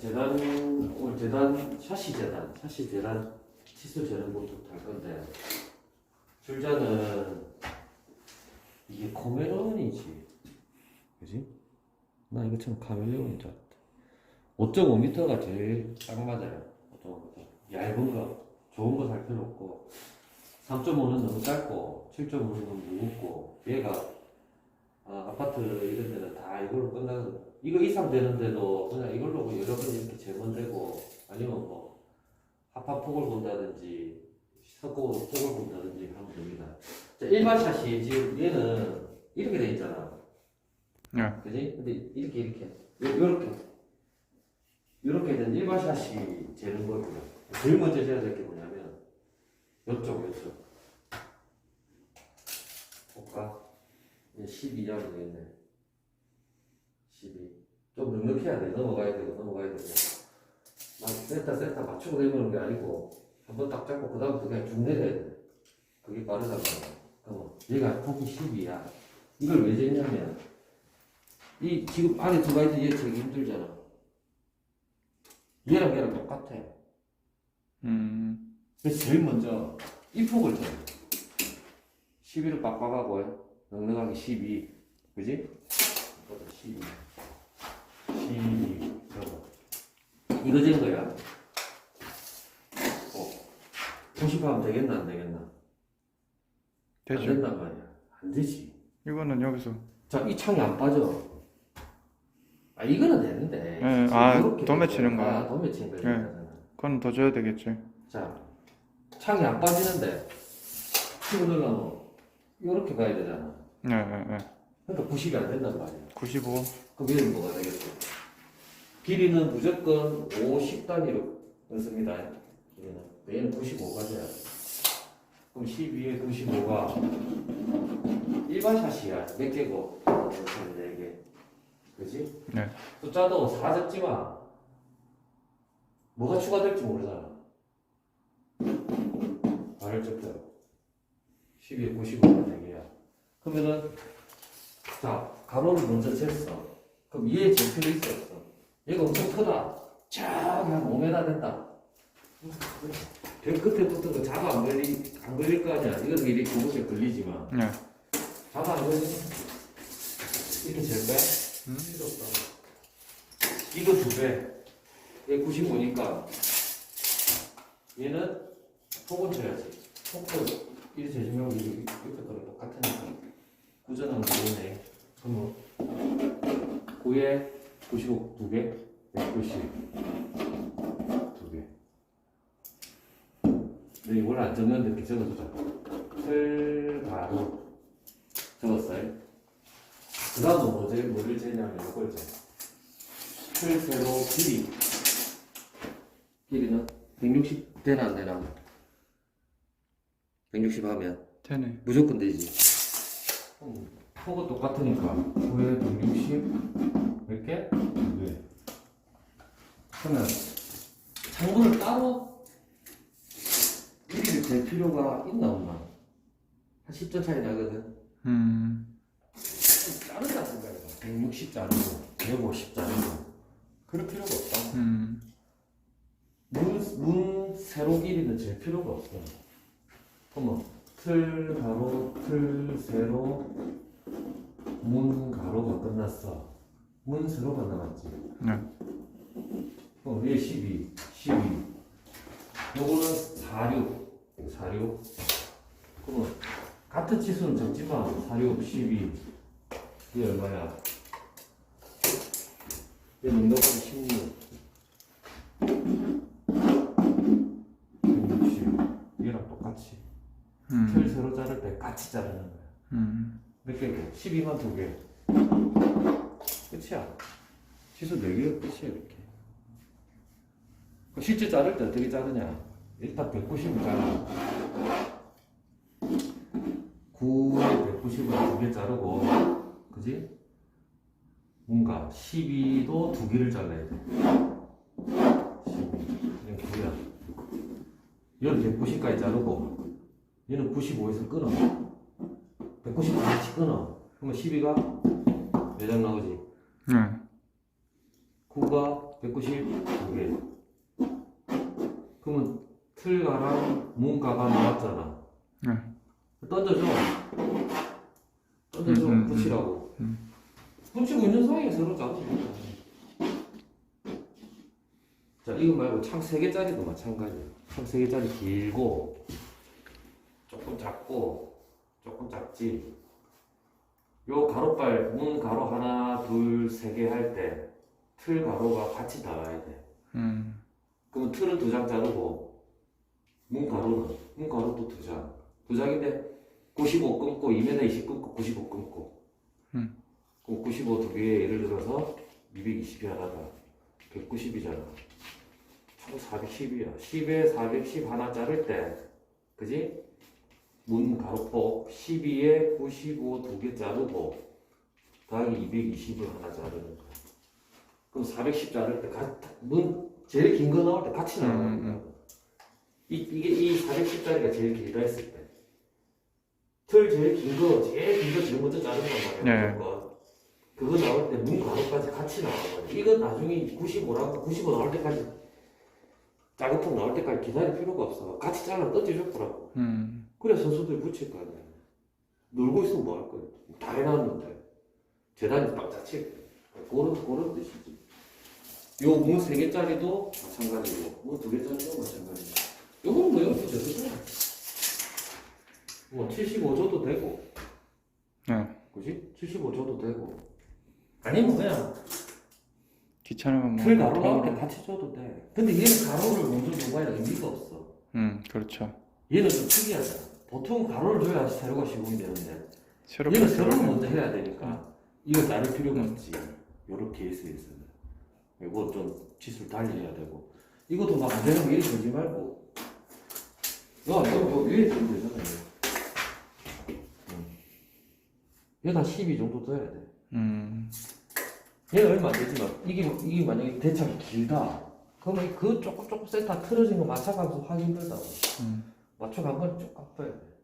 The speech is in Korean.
재단 오늘 재단 샤시 재단 샤시 재단 치수 재단부터 할 건데. 줄자는 이게 코메론이지. 그지? 나 이거 참 카멜레온인 줄 알았다. 5.5m가 제일 딱 맞아요. 5.5m 얇은 거 좋은 거 살 필요 없고 3.5는 너무 짧고 7.5는 너무 무겁고 얘가 아, 아파트 이런 데는 다 이걸로 끝나거든 이거 이상 되는데도 그냥 이걸로 뭐 여러 번 이렇게 재건되고 아니면 뭐 합합폭을 본다든지 석고로 폭을 본다든지 하면 됩니다. 자, 일반 샷이 지금 얘는 이렇게 돼 있잖아. 네. 그지? 근데 이렇게 이렇게 요, 요렇게. 요렇게 된 일반 샷이 재는 거고요. 제일 먼저 재야 될 게 뭐냐면 요쪽 요쪽 볼까? 12냐 되겠네 12. 좀 넉넉해야 돼. 넘어가야 되고, 넘어가야 되고. 막 센터, 센터 맞추고 내보는 게 아니고, 한 번 딱 잡고, 그 다음부터 그냥 쭉 내려야 돼. 그게 빠르다고. 어, 얘가 폭이 10이야. 이걸 왜 재냐면, 이, 지금 안에 있는 얘 되게 힘들잖아. 얘랑 얘랑 똑같아. 음. 그래서 제일 먼저, 이 폭을 재. 12를 빡빡하고, 넉넉하게 12. 그지? 이것도 12. 12. 저거. 이거 된 거야. 어. 90하면 되겠나, 안 되겠나? 안 되죠. 된단 말이야. 안 되지. 이거는 여기서. 자, 이 창이 안 빠져. 아, 이거는 되는데. 예, 아, 도매 돼. 치는 거. 아, 도매 치는 거. 예. 그건 더 줘야 되겠지. 자, 창이 안 빠지는데, 치고 넣으려면, 이렇게 가야 되잖아. 네, 네, 네. 그러니까 90이 안 된단 말이야. 95. 그럼 얘는 뭐가 되겠어? 길이는 무조건 50 단위로 넣습니다. 길이는. 얘는 95가 돼야 돼. 그럼 12에 95가 일반 샷이야. 몇 개고? 4개. 그지? 네. 숫자도 4 적지 마. 뭐가 추가될지 모르잖아. 말을 적혀. 12에 95가 4개야. 그러면은, 자, 가로를 먼저 쟀어. 그럼 얘의 제표도 있었어. 얘가 엄청 크다. 저기 한 5m 된다. 벽 끝에 붙은 거 잡아 안 걸리, 안 걸릴 거 아니야. 이건 이렇게 구멍에 걸리지만. 네. 잡아 안 걸리 이렇게 잴 거야? 음. 필요 없다. 이거 두 배. 얘 95니까. 얘는 폭은 쳐야지. 폭 도 이렇게 재주면 이렇게 거랑 똑같으니까. 구전은 모르네. 그럼 9에 95두 개, 190두 개. 근데 이걸 안 적는데 이렇게 적어주자. 틀, 가로 적었어요. 그 다음은 뭐지? 뭐를 재냐면 이걸 재. 틀, 세로, 길이. 길이는 160 되나 안 되나? 160 하면 되네. 무조건 되지. 음, 폭은 똑같으니까 9에 160몇 개? 네. 그러면 창문을 따로 길이를 잴 필요가 있나 없나? 한 10점 차이 나거든. 음. 자르자 생각해봐. 160 자르고 150 자르고 그럴 필요가 없다. 음. 문, 문 세로 길이는 잴 필요가 없어. 그러면 틀 가로 틀 세로 문 가로가 끝났어. 문 세로가 남았지. 네. 그럼 얘 12, 12. 요거는 46, 46. 그러면 같은 치수는 적지만 46, 12. 이게 얼마야? 얘 능동하기 16. 160. 얘랑 똑같이. 틀 음. 세로 자를 때 같이 자르는 거야. 음. 몇 개고? 12만 두 개. 끝이야. 치수 4개가 끝이야, 이렇게. 그 실제 자를 때 어떻게 자르냐? 일단 190을 자르고, 9에 190을 두 개 자르고, 그지? 뭔가 12도 두 개를 잘라야 돼. 12. 이건 뭐야? 얘는 190까지 자르고, 얘는 95에서 끊어. 190 같이 끊어. 그러면 12가 몇 장 나오지? 네. 9가 190 두개 그러면 틀가랑 문가가 나왔잖아 네. 던져줘 던져줘 음, 음, 붙이라고 음. 붙이고 있는 사이에 서로 잡으면 자 이거 말고 창 3개짜리도 마찬가지야 창 3개짜리 길고 조금 작고 조금 작지 요 가로발 문 가로 하나 둘 세 개 할 때 틀 가로가 같이 나와야 돼 음. 그러면 틀은 두 장 자르고 문 가로는 문 가로도 두 장. 두 장인데 95 끊고 2m 20 끊고 95 끊고. 음. 그럼 95두 개에 예를 들어서 220이 하나다. 190이잖아. 총 410이야. 10에 410 하나 자를 때, 그지? 문 가로폭 12에 95 두 개 자르고 더하기 220을 하나 자르는 거야. 그럼 410 자를 때, 가, 문 제일 긴 거 나올 때 같이 나와야 음, 된다. 이, 이게 이 410짜리가 제일 길다 했을 때. 틀 제일 긴 거, 제일 긴 거 제일 먼저 자른단 말이야. 네. 그거 나올 때 문 가로까지 같이 나와버려. 이건 나중에 95라고 95 나올 때까지 작은 통 나올 때까지 기다릴 필요가 없어. 같이 잘라 던져줬더라고. 음. 그래 선수들이 붙일 거 아니야. 놀고 있으면 뭐 할 거야. 다 해놨는데. 재단이 빡 자칠 거야. 그런, 그런 뜻이지. 요문세 개짜리도 마찬가지고, 문두 개짜리도 마찬가지고. 요건 뭐 이렇게 저렇게 뭐 75조도 되고, 네. 그지? 75조도 되고. 아니면 그냥 귀찮으면 뭐틀 가로 나올 때 통으로. 같이 줘도 돼. 근데 얘는 가로를 먼저 줘봐야 의미가 없어. 음, 그렇죠. 얘는 좀 특이하잖아. 보통 가로를 줘야 세로가 시공이 되는데, 얘는 세로를. 먼저 해야 되니까 이거 자를 필요가 없지. 요런 케이스에서는 이거 좀 치수를 달리해야 되고. 이것도 막 안 되는 거 위에 주지 말고. 야 이거 뭐 위에 주면 되잖아 이거. 응. 얘가 12 정도 돼야 돼. 음. 얘는 얼마 안 되지만 이게 이게 만약에 대창이 길다. 그러면 그 조금 조금 센터 틀어진 거 맞춰가면서 하기 힘들다고. 음. 맞춰간 건쭉 깎아야 돼